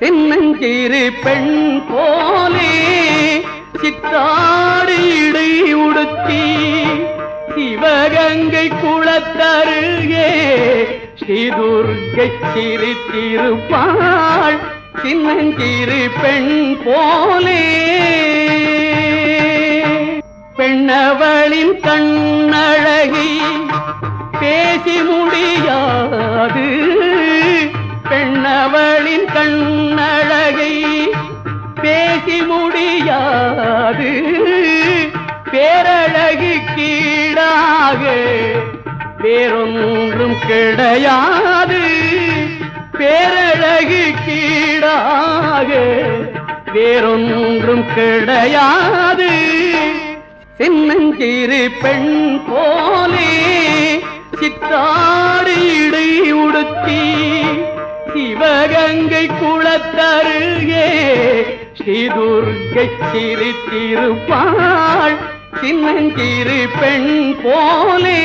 சின்னஞ்சிறு பெண் போலே சித்தாடு இடை உடுத்தி சிவகங்கை குளத்தருகே ஸ்ரீதுர்கை சிறு திருப்பாள் சின்னஞ்சிறு பெண் போலே. பெண்ணவளின் கண்ணழகி பேசி முடியாது பெண்ணவளின் கண்ணழகை பேசி முடியாது. பேரழகு கீழாக வேறொன்றும் கிடையாது. பேரழகு கீழாக வேறொன்றும் கிடையாது. சின்னஞ்சிறு பெண் போலே சிவகங்கை குளத்தருகே ஸ்ரீதுர்கை சிறு திருப்பாள் சின்னஞ்சிறு பெண் போலே.